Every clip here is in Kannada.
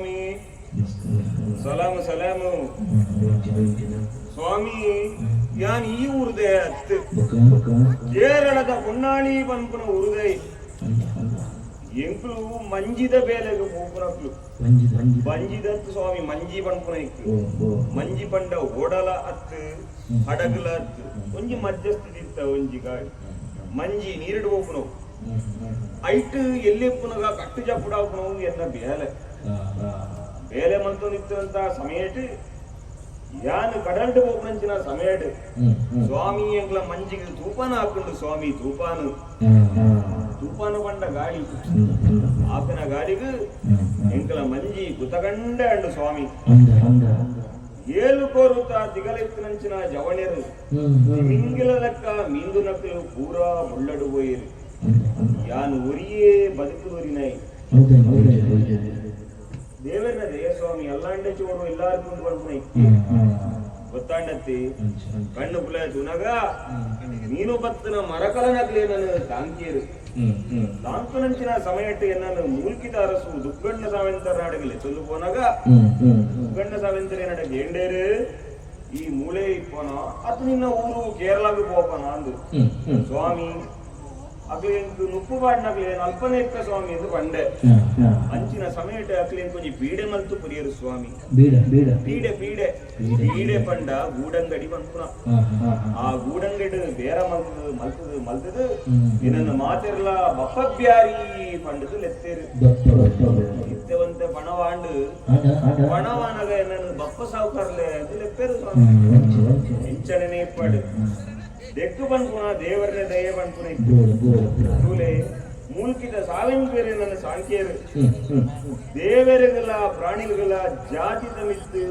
ಸ್ವಾಮಿ. ಸಲಾಮ, ಸಲಾಮು. ಸ್ವಾಮಿ, ಯಾನ್ ಈ ಉರ್ದೆ ಅತ್ತು? ಕೇರಳದ ಹೊನ್ನಾಳಿ ಬಂಪುನ ಉರ್ದೈ ಎಂಕ್ಲು ಮಂಜಿದ ಬೇಲೆಗೆ ಮಂಜಿದ ಮಂಜಿದ ಸ್ವಾಮಿ, ಮಂಜಿ ಪಂಪುನ ಇತ್ತು. ಮಂಜಿ ಪಂಡ ಒಡಲ ಅತ್ತು, ಹಡಗಲ ಅತ್ತು. ಒಂಜಿ ಮಧ್ಯಸ್ಥಿದಿತ್ತ ಒಂಜಿ ಗಾಡಿ ಮಂಜಿ ನೀರಿಡು ಹೋಪುನವು ಐಟ್ ಎಲ್ಲಿ ಕಟ್ಟು ಜಾಪುಡ ಎನ್ನ ಬೇಲೆ. ಬೇಲೆ ಮಂತು ನಿಂತ ಸಮಯಟ್ ಯಾನ್ ಕಡಲ್ಟು ಹೋಗ್ನಂಚಿನ ಸಮಯಟ್. ಸ್ವಾಮಿ ಎಂಗ್ಲ ಮಂಜಿಗೆ ತೂಪಾನ ಹಾಕೊಂಡು ಸ್ವಾಮಿ ತೂಪಾನು ತೂಪಾನು ಬಂಡ ಗಾಳಿ. ಆಪಿನ ಗಾಳಿಗೆ ಎಂಕಲ ಮಂಜಿ ಕುತಗಂಡ ಅಂಡು ಸ್ವಾಮಿ. ಏಳು ಕೋರುತ್ತ ದಿಗಲೆತ್ತಿನಂಚಿನ ಜವಣೆರು. ಮಿಂಗಿಲ ಲೆಕ್ಕ ಮೀಂದು ನಕ್ಕಲು ಪೂರಾ ಮುಳ್ಳಡು ಹೋಯಿರು ಯಾನು ಒರಿಯೇ ಬದುಕುವರಿನೈ ದೇವರನ ಸ್ವಾಮಿ ಎಲ್ಲಾಂಡೆ ಚೋರು ಎಲ್ಲಾರ್ಗೂ ಬರ್ತಾನೆ ಗೊತ್ತಾಂಡತ್ತಿ ಕಣ್ಣು ಪುಲ ತುನಗ ನೀನು ಬತ್ತನ ಮರಕಲನಾಗ್ಲಿ ನನ್ನ ತಾಂಕಿಯರು ದಾಂಕನಂಚಿನ ಸಮಯಟ್ಟು ಎನ್ನನ್ನು ಮೂಲ್ಕಿತ ಅರಸು ದುಗ್ಗಣ್ಣ ಸಾವೆಂತರ ನಾಡಗಲಿ ಚೊಲ್ಲು ಪೋನಾಗ ದುಗ್ಗಣ್ಣ ಸಾವೆಂತರ ನಡಗೆ ಎಂಡೇರು ಈ ಮೂಳೆ ಇಪ್ಪನ ಅದು ನಿನ್ನ ಊರು ಕೇರಳಗೆ ಹೋಗೋಣ ಅಂದು. ಸ್ವಾಮಿ ಅಕ್ಲೆ ಎಂಕು ನುಪ್ಪು ಬಾಡ್ನಕ್ಲೆ ಅಲ್ಪನೆ ಇಕ್ಕ ಸ್ವಾಮಿ ಎಂದು ಬಂಡೆ ಅಂಚಿನ ಸಮಯಟ ಅಕ್ಲೆ ಕೊಂಚ ಪೀಡೆ ಮಲ್ತು ಪುರಿಯರು ಸ್ವಾಮಿ. ಬೀಡ ಬೀಡ. ಪೀಡೆ ಪೀಡೆ ಪೀಡೆ ಪಂಡ ಗೂಡಂಗಡಿ ಬಂದ್ಪುನ ಆ ಗೂಡಂಗಡಿ ಬೇರ ಮಲ್ತದು ಮಲ್ತದು ಮಲ್ತದು. ಇದನ್ನು ಮಾತಿರ್ಲ ಬಪ್ಪಬ್ಯಾರಿ ಪಂಡದು ಲೆತ್ತೇರು. ಇತ್ತವಂತೆ ಪಣವಾಂಡು ಪಣವಾನಗ ಏನನ್ನು ಬಪ್ಪ ಸಾವುಕಾರ್ಲೆ ಅದು ಲೆಪ್ಪೇರು ಸ್ವಾಮಿ. ಇಂಚಣನೆ ಇಪ್ಪಡು ದೆಕ್ಕು ಬಂದ್ಪುನ ದೇವರನೆ ದಯ ಬಂದ್ಪುನ ಕೂಲೆ ಮೂಲ್ಕಿದ ಸಾವಿನ ಬೇರೆ ನನ್ನ ಸಾಂಖ್ಯರು. ದೇವರುಗಳ ಪ್ರಾಣಿಗಳ ಜಾತಿ ತಮಿತ್ತು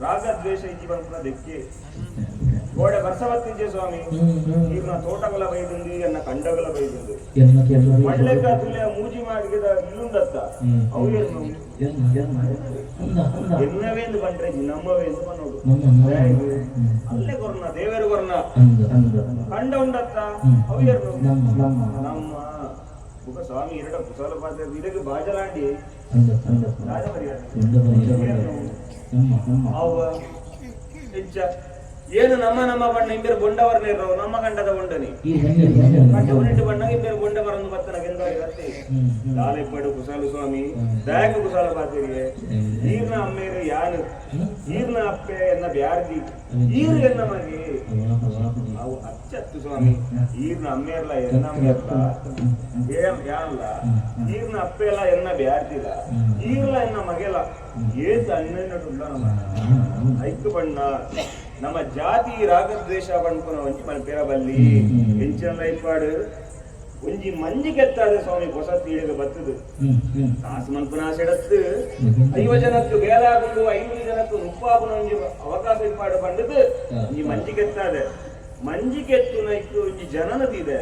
ರಾಗ ದ್ವೇಷ ಇಜ್ಜಿ ಬಂದ್ಪುನ ದೆಕ್ಕೆ ಗೋಡೆ ಬರ್ಸವತ್ತಿದ್ದೆ ಸ್ವಾಮಿ ಈಗ ನಾ ತೋಟಗಳ ಬೈದುಂದು ಎನ್ನ ಕಂಡಗಳ ಬೈದುಂದು ಮಳ್ಳೆಗ ತುಲ್ಯ ಮೂಜಿ ಮಾಡಿದ ಇಲ್ಲುಂದತ್ತ ಅವು ಏನು ಎನ್ನವೇಂದು ಬಂದ್ರೆ ನಮ್ಮವೇಂದು ಬನ್ನೋಡು ಅಲ್ಲೇ ಕೊರ್ನ ದೇವರು ಕೊರ್ನ ಕಂಡ ಉಂಡತ್ತ ಅವು ಏನು ನಮ್ಮ ಮುಖ ಸ್ವಾಮಿ ಎರಡ ಕುಶಲ ಪಾತ್ರ ಇದಕ್ಕೆ ಬಾಜಲಾಂಡಿ ರಾಜಮರ್ಯಾದೆ ಅವ ಹೆಚ್ಚ ಏನು ನಮ್ಮ ನಮ್ಮ ಬಣ್ಣ ಇಂಬೇರು ಬೊಂಡವರ್ನ ಇರೋ ನಮ್ಮ ಗಂಡದ ಬೊಂಡನಿ. ಕಟ್ಟವನಿಟ್ಟು ಬಣ್ಣ ಇಂಬೇರು ಬೊಂಡವರನ್ನು ಬತ್ತನ ಗೆಂದಾಗಿ ಪಡು ಕುಸಾಲು ಸ್ವಾಮಿ. ದಾಯಕ ಕುಸಾಲು ಪಾತಿರಿಗೆ ಈರ್ನ ಅಮ್ಮೇರು ಯಾರು? ಈರ್ನ ಅಪ್ಪೆ ಎನ್ನ ಬ್ಯಾರ್ದಿ? ಈರು ಎನ್ನ ಮಗಿ? ಅವು ಅಚ್ಚತ್ತು ಸ್ವಾಮಿ. ಈರ್ನ ಅಮ್ಮೇರ್ಲ ಎನ್ನ ಅಮ್ಮೇರ್ಲ ಏನ್ ಯಾರಲ್ಲ ಈರ್ನ ಅಪ್ಪೆ ಎಲ್ಲ ಎನ್ನ ಬ್ಯಾರ್ದಿಲ್ಲ ಈರ್ಲ ಎನ್ನ ಮಗೆಲ್ಲ ಏತ್ ಹನ್ನೆರಡು ನಮ್ಮ ಐಕ್ಕು ಬಣ್ಣ. ನಮ್ಮ ಜಾತಿ ರಾಗದ್ವೇಷ ಬಣ್ಪುನ ಒಂಜಿ ಪನ್ಪೇರ ಬಲ್ಲಿ ಹೆಂಚಿನ ಇಪ್ಪಾಡು ಒಂಜಿ ಮಂಜಿ ಕೆತ್ತಾದ ಸ್ವಾಮಿ ಹೊಸ ತೀಳಿಗೆ ಬತ್ತದು. ಕಾಸು ಮನ್ಪುನ ಸೆಡತ್ತು ಐವ ಜನಕ್ಕೆ ಬೇಲಾಗುಂಡು ಐನೂರು ಜನಕ್ಕೆ ನುಪ್ಪಾಪುನ ಒಂಜಿ ಅವಕಾಶ ಇಪ್ಪಾಡು ಬಂಡದು ಈ ಮಂಜಿ ಕೆತ್ತಾದೆ ಮಂಜಿ ಕೆತ್ತು ನೈಕು ಒಂಜಿ ಜನನದಿದೆ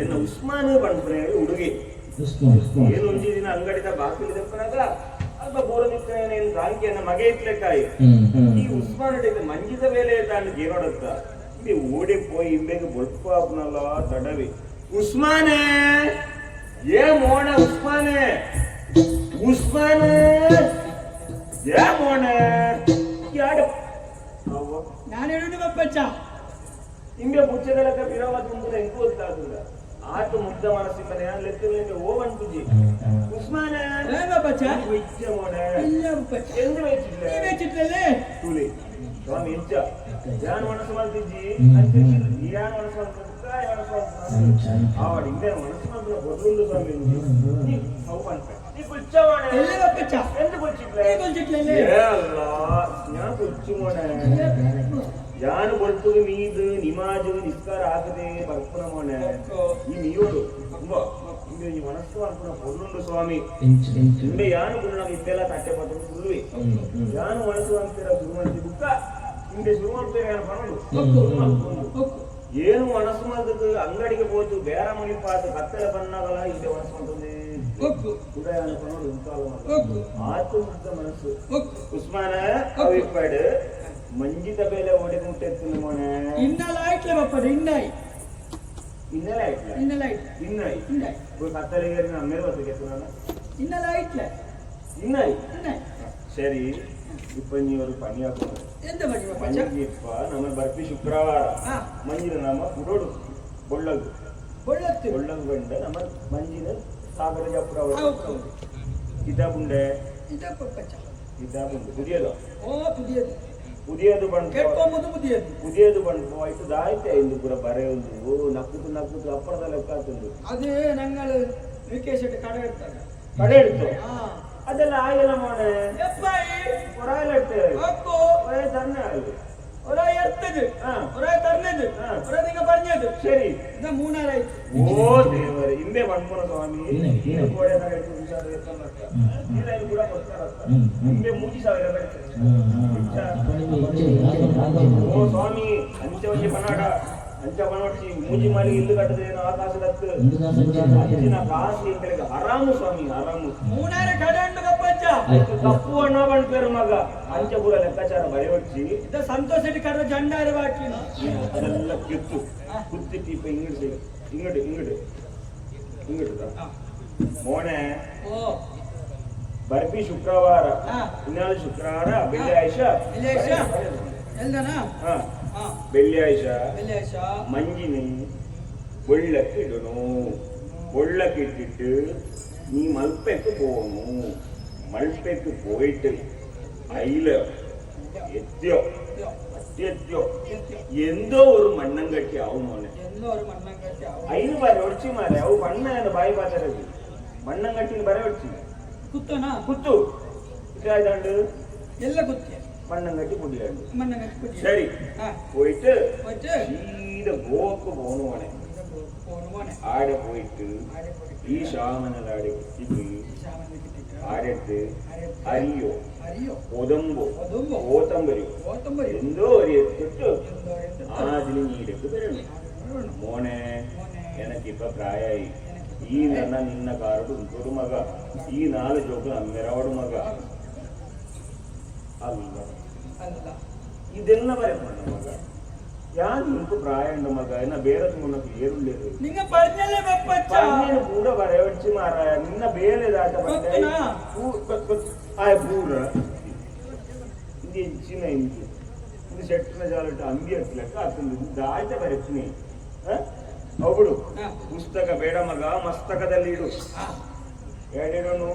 ಎನ್ನ ಉಸ್ಮಾನ್ ಬಂಡ್ಪುನ ಹೇಳಿ ಉಡುಗೆ ಏನು ಒಂಜಿ ದಿನ ಅಂಗಡಿದ ಬಾಕಿ ತೆಪ್ಪನಾಗ ಅಲ್ಪ ಬೋರ ನಿಂತೇನು ರಾಂಕಿಯನ್ನ ಮಗೆ ಇಟ್ಲೆಕ್ಕಾಯಿ ಈ ಉಸ್ಮಾನ್ ಹಿಡಿದು ಮಂಜಿದ ಮೇಲೆ ತಾನು ಗೇರೋಡತ್ತ ಇಲ್ಲಿ ಓಡಿ ಪೋಯಿ ಇಂಬೆಗೆ ಬೊಳ್ಪಾಪ್ನಲ್ಲ ತಡವಿ ಉಸ್ಮಾನೇ ಏ ಮೋಣ ಉಸ್ಮಾನೇ ಉಸ್ಮಾನೇ ಏ ಮೋಣ ಯಾಡ ಅವ್ವ ನಾನು ಹೇಳುದು ಬಪ್ಪಚ್ಚ ಇಂಬೆ ಬುಚ್ಚದಲಕ ಬಿರವ ತುಂಬುದ ಎಂಕು ಗೊತ್ತಾಗುದ ಆತು ಮುಗ್ಧ ಮನಸ್ಸಿಂದ ನಾನು ಲೆಕ್ಕ ಓವನ್ ಪೂಜಿ ಉಸ್ಮಾನೇ ಏ ಬಪ್ಪಚ್ಚ ವೈದ್ಯ ಮೋಣ ಇಲ್ಲ ಬಪ್ಪಚ್ಚ ಎಂದು ವೆಚ್ಚಿದ್ಲೆ ನೀವೇ ಚಿತ್ರಲ್ಲೇ ತುಳಿ ಸ್ವಾಮಿ ಮನಸ್ಸು ನಾ ಯಾನು ಬರ್ತುಗ ಮೀದು ನಿಮಾಜು ನಿಸ್ಕಾರ ಆಗದೆ ಬರ್ಪನ ಮಾಡ. ಈ ತುಂಬ. ಯಾನು ಗುಣ ಇಂಬೆಲ್ಲ ತಟ್ಟೆ ಪಟ್ಟು ಫುಲ್ವಿ ಹ್ಮ್, ಹ್ಮ್. ಯಾನು ಮನಸ್ಸು ಅಂತೀರ ಸುರುಮಂತಿ ಬುಕ್ಕ ಇಂಬೆ ಸುರುಮಂತಿ ಯಾನು ಪಣದು ಒಕ್ಕು ಏನು ಮನಸ್ಸು ಮದ್ದು ಅಂಗಡಿಗೆ ಹೋದು ಬೇರ ಮುನಿಪಾತು ಕತ್ತಲೆ ಬಣ್ಣಗಳ ಇದೆ ಮನಸ್ಸು ಮಾಡ್ತದೆ ಉದಯ ಅನ್ಕೊಂಡು ಆತ್ಮಶುದ್ಧ ಮನಸ್ಸು. ಉಸ್ಮಾನ ಅವಿಪ್ಪಾಡು ಮಂಜಿತ ಬೇಲೆ ಒಡೆ ಮುಟ್ಟೆ ಮೋನೆ. ಇನ್ನಲ ಆಯ್ಟ್ಲೆ ಬಪ್ಪ ಇನ್ನಾಯಿ ಇನ್ನೆಲ್ಲ ಆಯ್ತಲ್ಲ? ಇನ್ನಲ ಆಯ್ತು. ಇನ್ನಾಯಿ ಇನ್ನಾಯಿ ಕತ್ತಲೆಗೆ ಅಮ್ಮೇಲೆ ಹೊತ್ತಿಗೆ ನಾನು ಇನ್ನಲ ಆಯ್ಟ್ಲೆ ಇನ್ನಾಯಿ ಇನ್ನಾಯಿ ಸರಿ ಇಪ್ಪ ನೀವರು ಪನಿ ಹಾಕೋದು ಎಂತ ಬಗೆ ಬಪ್ಪಚ್ಚ ಮಂಜಿಗೆ ಇಪ್ಪ ನಮ್ಮ ಬರ್ಪಿ ಶುಕ್ರವಾರ ಹಾ ಮಂಜಿನ ನಮ್ಮ ಉಡೋಡು ಬೊಳ್ಳಗು ಒಳ್ಳತ್ತು ಬೊಳ್ಳಗು ಬಂಡ ನಮ್ಮ ಮಂಜಿನ ಸಾಗರ ಜಪ್ಪುರ ಹೌದು ಕಿತಾಬುಂಡೆ ಇದ ಬಪ್ಪಚ್ಚ ಕಿತಾಬುಂಡೆ ಪುದಿಯದು ಓ ಪುದಿಯದು ಕುದಿಯೋದು ಬಂದು ಕೆಟ್ಟೊಮ್ಮದು ಬುದ್ಧಿಯದ್ದು ಕುದಿಯೋದು ಬಂದು ಆಯ್ತು? ದಾಯ್ತೆ ಇಲ್ಲಿ ಪೂರ ಬರೆ ಒಂದು ನಕ್ಕುದು ನಕ್ಕುದು ಅಪ್ಪಣದ ಲೆಕ್ಕ ಆಗ್ತದೆ. ಅದೇ ನಂಗಳು ವಿಕೇಶ್ ಕಡೆ ಇರ್ತಾರೆ ಕಡೆ ಇಡ್ತು ಅದೆಲ್ಲ ಆಗಿಲ್ಲ ಮಾಡೆ? ಹೊರಗೆ ಇಡ್ತೇವೆ. ಒರಾಯ ತನ್ನೆ ಆಗಿ ಹೊರ ಇರ್ತದೆ ಹೊರ சொன்னது பிரதிங்க பண்ணது சரி இதான் மூணாயிரம் ஓ ದೇವರೇ ಹಿಂದೆ ಬಂದ್ಬಿಡ ಸ್ವಾಮಿ ಕೋಡೆ ಸಾವಿರ ಎಂಟು ಸಾವಿರ ಎತ್ತೊಂದು ಲಕ್ಷ ನೀರಾಗಿ ಕೂಡ ಬರ್ತಾರೆ ಹಿಂದೆ ಮೂರು ಸಾವಿರ ಬರ್ತದೆ ಓ ಸ್ವಾಮಿ ಅಂಚೆ ಬಗ್ಗೆ ಬನ್ನಾಡ ಅಂಚವ ನೋಡ್ಸಿ ಮೂಜಿ ಮಾಡಿ ಇಲ್ಲು ಕಟ್ಟದೇನು ಆಕಾಶದ ಅಂಚಿನ ಕಾಸಿ ಕೆಳಗೆ ಆರಾಮು ಸ್ವಾಮಿ ಆರಾಮು ಮೂನಾರೆ ಕಡೆಂಡು ಕಪ್ಪಚ್ಚ ಕಪ್ಪು ಅಣ್ಣ ಬಂಡ್ಪೇರು ಮಗ. ಅಂಚಪುರ ಲೆಕ್ಕಾಚಾರ ಬರೆಯೊಡ್ಸಿ. ಇದ ಸಂತೋಷ ಕಡೆ ಜಂಡಾರೆ ಬಾಕಿ ಅದೆಲ್ಲ ಕಿತ್ತು. ಕುತ್ತಿ ತೀಪ ಇಂಗಡಿ ಇಂಗಡಿ ಇಂಗಡಿ ಇಂಗಡಿ ಮೋಣೆ ಬರ್ಬಿ ಶುಕ್ರವಾರ. ಇನ್ನಾಳು ಶುಕ್ರವಾರ? ಬೆಳ್ಳಿ ಆಯ್ಷ ಎಲ್ಲದನಾ ಹಾ. வெள்ளியாயிஷ மஞ்சினி வெள்ளக்கு இடணும் வெள்ளக்கு இட்டுட்டு நீ மல்பைக்கு போகணும். மல்பைக்கு போயிட்டு ஐல எத்தியோ எத்தியோ. எந்த ஒரு மண்ணங்கட்டி ஆகுமோன்னு ஐது பாரு ஒடிச்சு மாறு. அவு பண்ண அந்த பாய் பார்த்துறது மண்ணங்கட்டின்னு பாரு ஒடிச்சு. குத்துனா? குத்து. இதாண்டு ಎಲ್ಲ ಗೊತ್ತಿಲ್ಲ മണ്ണും കെട്ടി കുടിയായിരുന്നു ശരി. പോയിട്ട് സീത ഗോക്ക് പോണുവാണെ ആടെ പോയിട്ട് ഈ ശാമനാടെ കിട്ടിട്ട് ആരത്ത് അരിയോ. ഒതമ്പോ. ഓത്തമ്പരോ എന്തോ ഒരു എത്തിട്ട് ആദ്യം നീരക്ക് വരണം. മോനെ എനക്കിപ്പ പ്രായായി. ഈ നിന്ന നിന്ന കാറോട് ഇൻകൊരു മക ഈ നാല് ചോക്ക് അമ്മരോട് മക. അല്ല. ಇದೆಲ್ಲ ಬರೆ ಯಾರು ನಿಮ್ಗೆ ಪ್ರಾಯಣ ಮಗ ಇನ್ನ ಬೇರೆ ಮುನ್ನಕ್ಕೆ ಏರುಳ್ಳೇದು ನಿಂಗ ಪರ್ನಲ್ಲೇ ಬಪ್ಪಚ್ಚ ನೀನು ಕೂಡ ಬರೆಯೊಚ್ಚಿ ಮಾರ ನಿನ್ನ ಬೇರೆ ದಾಟ ಬಂದೆ ಆಯ ಬೂರ ಇದು ಹೆಚ್ಚಿನ ಇಂಜಿ ಇದು ಶೆಟ್ಟಿನ ಜಾಲಟ ಅಂಗಿ ಹತ್ತಲಕ್ಕ ಅತ್ತಂದು ದಾಟ ಬರೆತ್ತೀನಿ ಅವುಗಳು ಪುಸ್ತಕ ಬೇಡ ಮಗ ಮಸ್ತಕದಲ್ಲಿ ಇಡು ಹೇಳಿರೋನು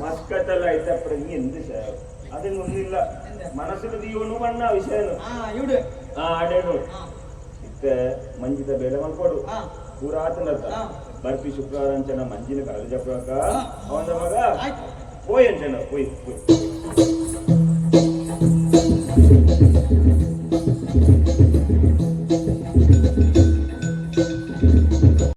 ಮಸ್ತಕದಲ್ಲಿ ಆಯ್ತಪ್ಪ ಎಂದ ಸರ್ അതിൽ ഒന്നില്ല മനസ്സിൽ ദീവನು ಬಣ್ಣ ವಿಷಯನು ಆ ಆಡೇನು ಇತ್ತೆ ಮಂಜಿದ ಬೇಲೆ ಮಲ್ಕೊಡು. ಪೂರ ಆತನರ್ಥ ಶುಕ್ರವಾರ ಶುಕ್ರವಾರಂಚನ ಮಂಜಿನ ಕರಲು ಜಪ್ಪಾಕ ಅವನ ಮಗ? ಹೋಯಂಚನ ಹೋಯ್ ಹೋಯ್.